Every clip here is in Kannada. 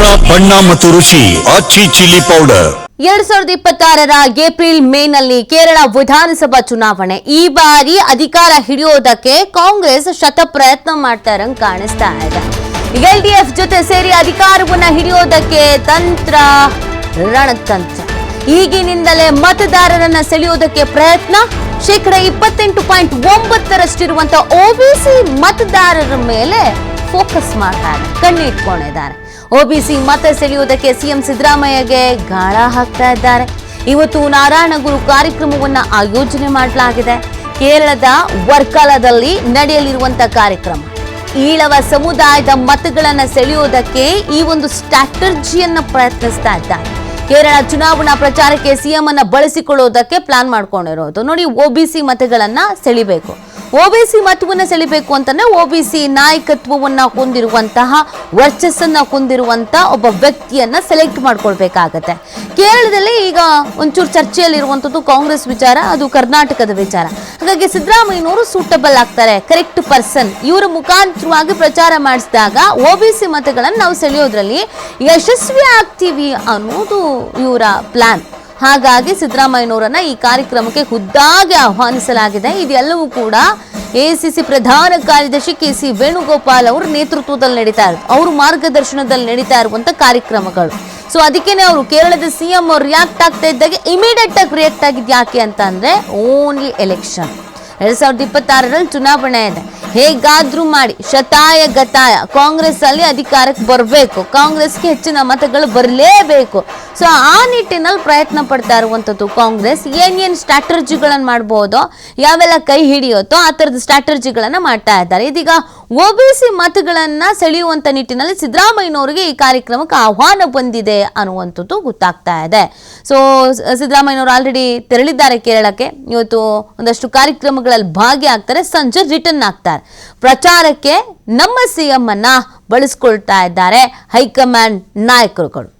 ಖಾರ ಬಣ್ಣ ಮತ್ತು ರುಚಿ ಆಚಿ ಚಿಲ್ಲಿ ಪೌಡರ್. ಎರಡ್ ಸಾವಿರದ ಇಪ್ಪತ್ತಾರರ ಏಪ್ರಿಲ್ ಮೇನಲ್ಲಿ ಕೇರಳ ವಿಧಾನಸಭಾ ಚುನಾವಣೆ. ಈ ಬಾರಿ ಅಧಿಕಾರ ಹಿಡಿಯೋದಕ್ಕೆ ಕಾಂಗ್ರೆಸ್ ಶತ ಪ್ರಯತ್ನ ಮಾಡ್ತಾ ಕಾಣಿಸ್ತಾ ಇದೆ. ಎಲ್ಡಿಎಫ್ ಜೊತೆ ಸೇರಿ ಅಧಿಕಾರವನ್ನ ಹಿಡಿಯೋದಕ್ಕೆ ತಂತ್ರ, ರಣತಂತ್ರ. ಈಗಿನಿಂದಲೇ ಮತದಾರರನ್ನ ಸೆಳೆಯೋದಕ್ಕೆ ಪ್ರಯತ್ನ. ಶೇಕಡ ಇಪ್ಪತ್ತೆಂಟು ಪಾಯಿಂಟ್ ಒಂಬತ್ತರಷ್ಟಿರುವಂತಹ ಒಬಿಸಿ ಮತದಾರರ ಮೇಲೆ ಫೋಕಸ್ ಮಾಡ್ತಾರೆ ಕಣ್ಣಿಟ್ಕೊಂಡಿದ್ದಾರೆ ಒಬಿಸಿ ಮತ ಸೆಳೆಯುವುದಕ್ಕೆ ಸಿಎಂ ಸಿದ್ದರಾಮಯ್ಯಗೆ ಗಾಳ ಹಾಕ್ತಾ ಇದ್ದಾರೆ. ಇವತ್ತು ನಾರಾಯಣಗುರು ಕಾರ್ಯಕ್ರಮವನ್ನ ಆಯೋಜನೆ ಮಾಡಲಾಗಿದೆ. ಕೇರಳದ ವರ್ಕಲದಲ್ಲಿ ನಡೆಯಲಿರುವಂತ ಕಾರ್ಯಕ್ರಮ. ಈಳವ ಸಮುದಾಯದ ಮತಗಳನ್ನು ಸೆಳೆಯುವುದಕ್ಕೆ ಈ ಒಂದು ಸ್ಟ್ರಾಟರ್ಜಿಯನ್ನ ಪ್ರಯತ್ನಿಸ್ತಾ ಇದ್ದಾರೆ. ಕೇರಳ ಚುನಾವಣಾ ಪ್ರಚಾರಕ್ಕೆ ಸಿಎಂ ಅನ್ನ ಬಳಸಿಕೊಳ್ಳುವುದಕ್ಕೆ ಪ್ಲಾನ್ ಮಾಡ್ಕೊಂಡಿರೋದು. ನೋಡಿ, ಒಬಿಸಿ ಮತಗಳನ್ನ ಸೆಳಿಬೇಕು. ಒಬಿಸಿ ಮತವನ್ನ ಸೆಳಿಬೇಕು ಅಂತಂದ್ರೆ ಒಬಿಸಿ ನಾಯಕತ್ವವನ್ನ ಹೊಂದಿರುವಂತಹ, ವರ್ಚಸ್ಸನ್ನ ಹೊಂದಿರುವಂತಹ ಒಬ್ಬ ವ್ಯಕ್ತಿಯನ್ನ ಸೆಲೆಕ್ಟ್ ಮಾಡ್ಕೊಳ್ಬೇಕಾಗತ್ತೆ. ಕೇರಳದಲ್ಲಿ ಈಗ ಒಂಚೂರು ಚರ್ಚೆಯಲ್ಲಿರುವಂಥದ್ದು ಕಾಂಗ್ರೆಸ್ ವಿಚಾರ, ಅದು ಕರ್ನಾಟಕದ ವಿಚಾರ. ಹಾಗಾಗಿ ಸಿದ್ದರಾಮಯ್ಯನವರು ಸೂಟಬಲ್ ಆಗ್ತಾರೆ ಕರೆಕ್ಟ್ ಪರ್ಸನ್ ಇವರ ಮುಖಾಂತರವಾಗಿ ಪ್ರಚಾರ ಮಾಡಿಸಿದಾಗ ಒಬಿಸಿ ಮತಗಳನ್ನು ನಾವು ಸೆಳೆಯೋದ್ರಲ್ಲಿ ಯಶಸ್ವಿ ಆಗ್ತೀವಿ ಅನ್ನೋದು ಇವರ ಪ್ಲಾನ್ ಹಾಗಾಗಿ ಸಿದ್ದರಾಮಯ್ಯನವರನ್ನ ಈ ಕಾರ್ಯಕ್ರಮಕ್ಕೆ ಖುದ್ದಾಗಿ ಆಹ್ವಾನಿಸಲಾಗಿದೆ. ಇದೆಲ್ಲವೂ ಕೂಡ ಎಸಿಸಿ ಪ್ರಧಾನ ಕಾರ್ಯದರ್ಶಿ ಕೆ ಸಿ ವೇಣುಗೋಪಾಲ್ ಅವರ ನೇತೃತ್ವದಲ್ಲಿ ನಡೀತಾ ಇರೋದು. ಅವ್ರ ಮಾರ್ಗದರ್ಶನದಲ್ಲಿ ನಡೀತಾ ಇರುವಂತ ಕಾರ್ಯಕ್ರಮಗಳು. ಸೊ ಅದಕ್ಕೇನೆ ಅವರು ಕೇರಳದ ಸಿಎಂ ಅವ್ರು ರಿಯಾಕ್ಟ್ ಆಗ್ತಾ ಇದ್ದಾಗ ಇಮಿಡಿಯೇಟ್ ಆಗಿ ರಿಯಾಕ್ಟ್ ಆಗಿದ್ದು ಯಾಕೆ ಅಂತ ಅಂದ್ರೆ ಓನ್ಲಿ ಎಲೆಕ್ಷನ್ ಎರಡ್ ಸಾವಿರದ ಇಪ್ಪತ್ತಾರರಲ್ಲಿ ಚುನಾವಣೆ ಇದೆ. ಹೇಗಾದ್ರೂ ಮಾಡಿ, ಶತಾಯ ಗತಾಯ ಕಾಂಗ್ರೆಸ್ ಅಲ್ಲಿ ಅಧಿಕಾರಕ್ಕೆ ಬರಬೇಕು. ಕಾಂಗ್ರೆಸ್ಗೆ ಹೆಚ್ಚಿನ ಮತಗಳು ಬರಲೇಬೇಕು. ಸೊ ಆ ನಿಟ್ಟಿನಲ್ಲಿ ಪ್ರಯತ್ನ ಪಡ್ತಾ ಇರುವಂಥದ್ದು ಕಾಂಗ್ರೆಸ್. ಏನೇನು ಸ್ಟ್ರಾಟಜಿಗಳನ್ನು ಮಾಡ್ಬೋದು, ಯಾವೆಲ್ಲ ಕೈ ಹಿಡಿಯುತ್ತೋ ಆ ಥರದ ಸ್ಟ್ರಾಟಜಿಗಳನ್ನು ಮಾಡ್ತಾ ಇದ್ದಾರೆ. ಇದೀಗ ಒ ಬಿ ಸಿ ಮತಗಳನ್ನು ಸೆಳೆಯುವಂಥ ನಿಟ್ಟಿನಲ್ಲಿ ಸಿದ್ದರಾಮಯ್ಯನವರಿಗೆ ಈ ಕಾರ್ಯಕ್ರಮಕ್ಕೆ ಆಹ್ವಾನ ಬಂದಿದೆ ಅನ್ನುವಂಥದ್ದು ಗೊತ್ತಾಗ್ತಾ ಇದೆ. ಸೊ, ಸಿದ್ದರಾಮಯ್ಯನವರು ಆಲ್ರೆಡಿ ತೆರಳಿದ್ದಾರೆ ಕೇರಳಕ್ಕೆ. ಇವತ್ತು ಒಂದಷ್ಟು ಕಾರ್ಯಕ್ರಮಗಳಲ್ಲಿ ಭಾಗಿಯಾಗ್ತಾರೆ. ಸಂಜೆ ರಿಟರ್ನ್ ಆಗ್ತಾರೆ. ಪ್ರಚಾರಕ್ಕೆ ನಮ್ಮ ಸಿಎಂ ಅನ್ನ ಬಳಸ್ಕೊಳ್ತಾ ಇದ್ದಾರೆ ಹೈಕಮಾಂಡ್ ನಾಯಕರುಗಳು.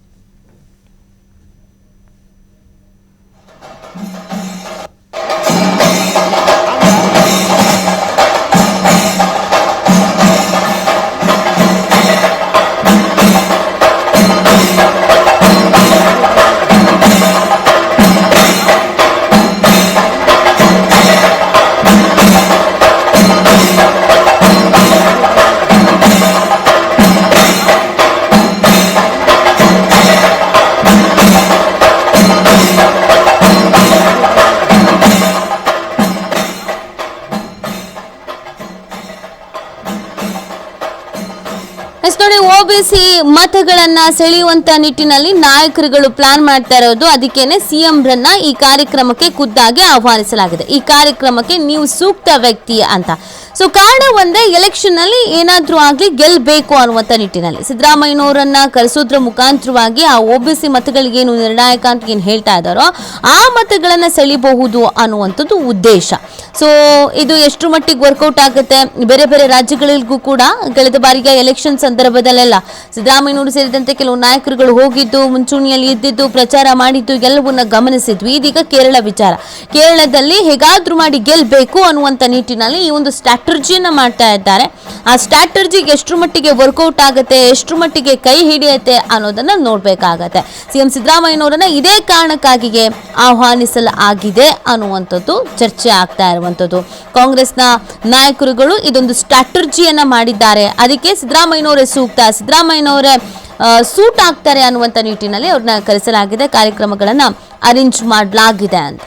ನೆಕ್ಸ್ಟ್ ನೋಡಿ ಸಿ ಮತಗಳನ್ನ ಸೆಳೆಯುವಂತ ನಿಟ್ಟಿನಲ್ಲಿ ನಾಯಕರುಗಳು ಪ್ಲಾನ್ ಮಾಡ್ತಾ ಇರೋದು. ಅದಕ್ಕೇನೆ ಸಿಎಂ ರನ್ನ ಈ ಕಾರ್ಯಕ್ರಮಕ್ಕೆ ಖುದ್ದಾಗಿ ಆಹ್ವಾನಿಸಲಾಗಿದೆ. ಈ ಕಾರ್ಯಕ್ರಮಕ್ಕೆ ನೀವು ಸೂಕ್ತ ವ್ಯಕ್ತಿ ಅಂತ. ಸೊ ಕಾರಣ ಒಂದೇ ಎಲೆಕ್ಷನ್ನಲ್ಲಿ ಏನಾದರೂ ಆಗ್ಲಿ ಗೆಲ್ಬೇಕು ಅನ್ನುವಂತ ನಿಟ್ಟಿನಲ್ಲಿ. ಸಿದ್ದರಾಮಯ್ಯನವರನ್ನ ಕರೆಸೋದ್ರ ಮುಖಾಂತರವಾಗಿ ಆ ಒಬಿಸಿ ಮತಗಳಿಗೇನು ನಿರ್ಣಾಯಕ ಅಂತ ಏನು ಹೇಳ್ತಾ ಇದ್ದಾರೋ, ಆ ಮತಗಳನ್ನು ಸೆಳಿಬಹುದು ಅನ್ನುವಂಥದ್ದು ಉದ್ದೇಶ. ಸೊ ಇದು ಎಷ್ಟು ಮಟ್ಟಿಗೆ ವರ್ಕೌಟ್ ಆಗುತ್ತೆ? ಬೇರೆ ಬೇರೆ ರಾಜ್ಯಗಳಿಗೂ ಕೂಡ, ಕಳೆದ ಬಾರಿಗೆ ಎಲೆಕ್ಷನ್ ಸಂದರ್ಭದಲ್ಲೆಲ್ಲ ಸಿದ್ದರಾಮಯ್ಯನವರು ಸೇರಿದಂತೆ ಕೆಲವು ನಾಯಕರುಗಳು ಹೋಗಿದ್ದು, ಮುಂಚೂಣಿಯಲ್ಲಿ ಇದ್ದಿದ್ದು, ಪ್ರಚಾರ ಮಾಡಿದ್ದು, ಎಲ್ಲವನ್ನ ಗಮನಿಸಿದ್ವಿ. ಇದೀಗ ಕೇರಳ ವಿಚಾರ. ಕೇರಳದಲ್ಲಿ ಹೇಗಾದ್ರೂ ಮಾಡಿ ಗೆಲ್ಲಬೇಕು ಅನ್ನುವಂಥ ನಿಟ್ಟಿನಲ್ಲಿ ಈ ಒಂದು ಸ್ಟ್ರಾಟರ್ಜಿಯನ್ನ ಮಾಡ್ತಾ ಇದ್ದಾರೆ. ಆ ಸ್ಟ್ರಾಟರ್ಜಿಗೆ ಎಷ್ಟು ಮಟ್ಟಿಗೆ ವರ್ಕೌಟ್ ಆಗುತ್ತೆ ಎಷ್ಟು ಮಟ್ಟಿಗೆ ಕೈ ಹಿಡಿಯುತ್ತೆ ಅನ್ನೋದನ್ನ ನೋಡ್ಬೇಕಾಗತ್ತೆ. ಸಿಎಂ ಸಿದ್ದರಾಮಯ್ಯನವರನ್ನ ಇದೇ ಕಾರಣಕ್ಕಾಗಿಯೇ ಆಹ್ವಾನಿಸಲಾಗಿದೆ ಅನ್ನುವಂಥದ್ದು ಚರ್ಚೆ ಆಗ್ತಾ ಇರುವಂಥದ್ದು. ಕಾಂಗ್ರೆಸ್ನ ನಾಯಕರುಗಳು ಇದೊಂದು ಸ್ಟ್ರಾಟರ್ಜಿಯನ್ನ ಮಾಡಿದ್ದಾರೆ. ಅದಕ್ಕೆ ಸಿದ್ದರಾಮಯ್ಯನವರೇ ಸೂಕ್ತ ಸಿದ್ದರಾಮಯ್ಯನವರೇ ಸೂಟ್ ಆಗ್ತಾರೆ ಅನ್ನುವಂಥ ನಿಟ್ಟಿನಲ್ಲಿ ಅವ್ರನ್ನ ಕರೆಸಲಾಗಿದೆ. ಕಾರ್ಯಕ್ರಮಗಳನ್ನು ಅರೇಂಜ್ ಮಾಡಲಾಗಿದೆ ಅಂತ.